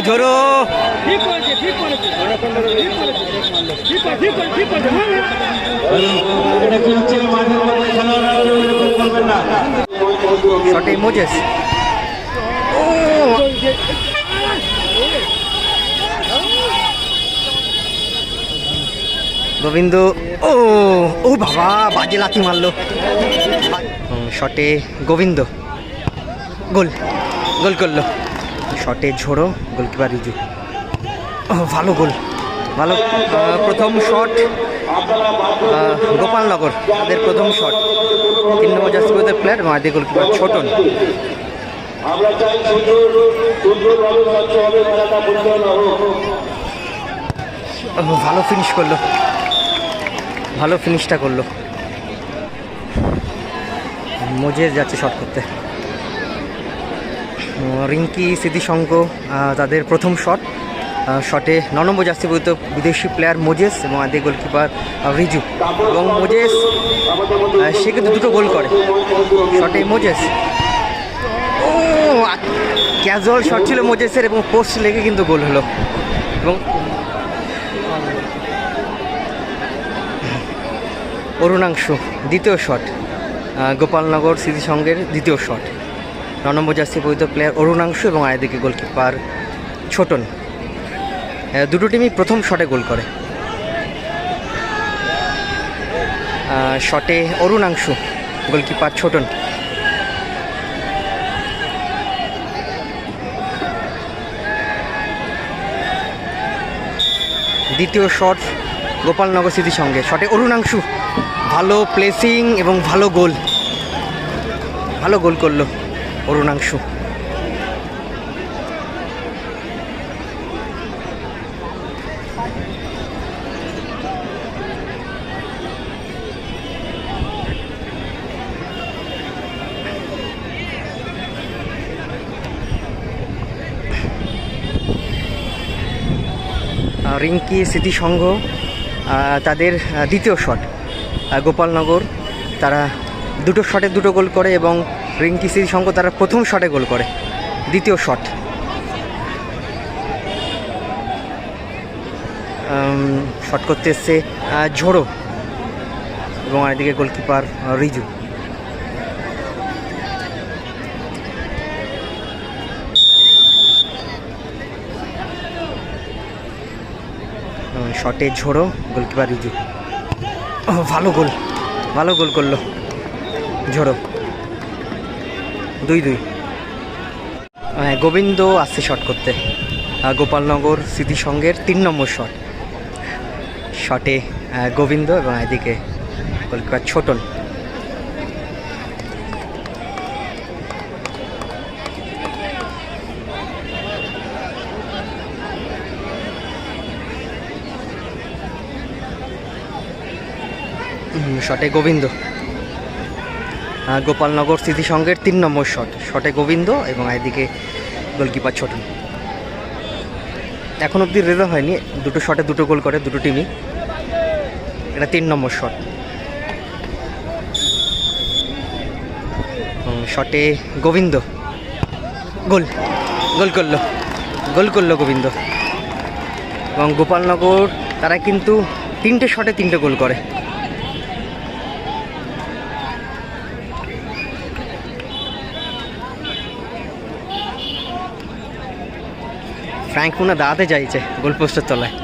ঝোড়ো। শটে ও। গোবিন্দ, ও ও বাবা, বাজে লাথি মারলো। শটে গোবিন্দ। গোল গোল করল। শটে ঝোড়ো গোলকিপার রিজু। ভালো গোল ভালো প্রথম শট গোপালনগর তাদের প্রথম শট। তিন নম্বর জাস্তিবাদের প্লেয়ার এবং আদি গোলকিপার ছোটন। আমরা চাই সুন্দর সুন্দরভাবে স্বচ্ছভাবে খেলাটা পরিচালনা হোক। ভালো ফিনিশ করল ভালো ফিনিশটা করল। মজে যাচ্ছে শট করতে। রিঙ্কি স্মৃতিশঙ্ক আহ, তাদের প্রথম শট শটে ন নম্বর জার্সি বইতে বিদেশি প্লেয়ার মোজেস এবং আদি গোলকিপার রিজু। এবং মোজেস সে কিন্তু দুটো গোল করে। শটে মোজেস। ও ক্যাজুয়াল শট ছিল মোজেসের এবং পোস্ট লেগে কিন্তু গোল হলো। এবং অরুণাংশু দ্বিতীয় শট গোপালনগর স্মৃতিসংঘের দ্বিতীয় শট ন নম্বর জার্সি পরিত প্লেয়ার অরুণাংশু এবং আয়দিকে গোলকিপার ছোটন। দুটো টিমই প্রথম শটে গোল করে। শটে অরুণাংশু গোলকিপার ছোটন। দ্বিতীয় শট গোপালনগর স্মৃতির সঙ্গে। শটে অরুণাংশু, ভালো প্লেসিং এবং ভালো গোল ভালো গোল করল। অরুণাংশু। রিঙ্কি স্মৃতিসংঘ তাদের দ্বিতীয় শট গোপালনগর তারা দুটো শটে দুটো গোল করে এবং রিঙ্কি স্মৃতিসংঘ তারা প্রথম শটে গোল করে, দ্বিতীয় শট শট করতে এসছে ঝোড়ো এবং আরেকদিকে গোলকিপার রিজু। শটে ঝোড়ো গোলকিপার রিজু। ভালো গোল ভালো গোল করল, ঝোড়ো। দুই দুই। হ্যাঁ, গোবিন্দ আসছে শট করতে। গোপালনগর স্মৃতিসংঘের তিন নম্বর শট শটে গোবিন্দ এবং এদিকে গোলকিপার ছোটন শটে গোবিন্দ। গোপালনগর স্মৃতিসংঘের তিন নম্বর শট। শটে গোবিন্দ এবং এদিকে গোলকিপার ছোটন। এখন অবধি রেজা হয়নি। দুটো শটে দুটো গোল করে দুটো টিমই এটা তিন নম্বর শট। শটে গোবিন্দ। গোল গোল করল। গোল করল গোবিন্দ। এবং গোপালনগর তারা কিন্তু তিনটে শটে তিনটে গোল করে। ফ্র্যাঙ্ক মুনা দাঁড়াতে চাইছে গোলপোস্টের তলায়।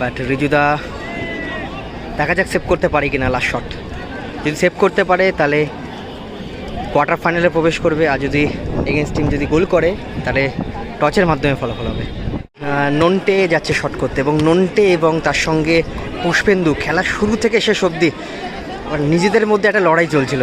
বাট রিজুদা দেখা যাক সেভ করতে পারে কিনা লাস্ট শট যদি সেভ করতে পারে, তাহলে কোয়ার্টার ফাইনালে প্রবেশ করবে। আর যদি এগেনস্ট টিম যদি গোল করে, তাহলে টচের মাধ্যমে ফলাফল হবে। নন্টে যাচ্ছে শট করতে এবং নন্টে এবং তার সঙ্গে পুষ্পেন্দু খেলা শুরু থেকে শেষ অবধি নিজেদের মধ্যে একটা লড়াই চলছিল।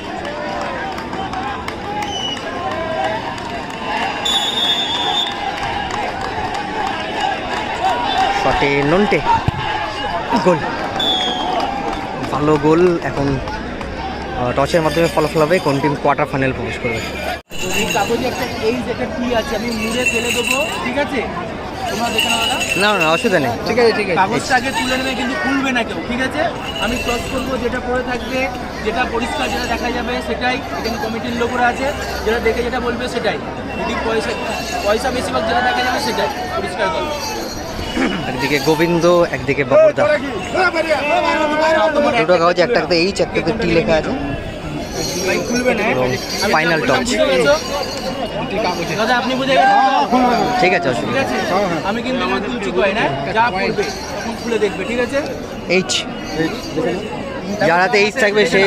নন্টে নন্টে। গোল। ভালো গোল। এখন টসের মাধ্যমে ফলাফল হবে। কোন টিম কোয়ার্টার ফাইনাল প্রবেশ করবে? এই একটা এই যেটা টি আছে আমি মুড়ে ফেলে দেবো ঠিক আছে? তোমরা না না না অসুবিধা নেই। ঠিক আছে ঠিক আছে। কাগজটা আগে তুলে নেবে কিন্তু খুলবে না কেউ ঠিক আছে? আমি ক্রস করব যেটা পড়ে থাকবে যেটা পরিষ্কার যেটা দেখা যাবে সেটাই। এখানে কমিটির লোকরা আছে যেটা দেখে যেটা বলবে সেটাই। যদি পয়সা পয়সা বেশিরভাগ যেটা দেখা যাবে সেটাই পরিষ্কার করবে। একদিকে গোবিন্দ একদিকে বাবুরদা। দুটো কাগজ একটাতে এইচ একটাতে টি লেখা আছে। দাদা আপনি বুঝে ঠিক আছে অসুবিধা আমি কিন্তু তুলছি কয় না যা পড়বে খুলে দেখবে ঠিক আছে? এইচ যার হাতে এইচ থাকবে সে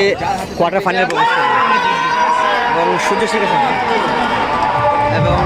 কোয়ার্টার ফাইনাল প্রবেশ করবে। এবং সূর্য শিখেছে এবং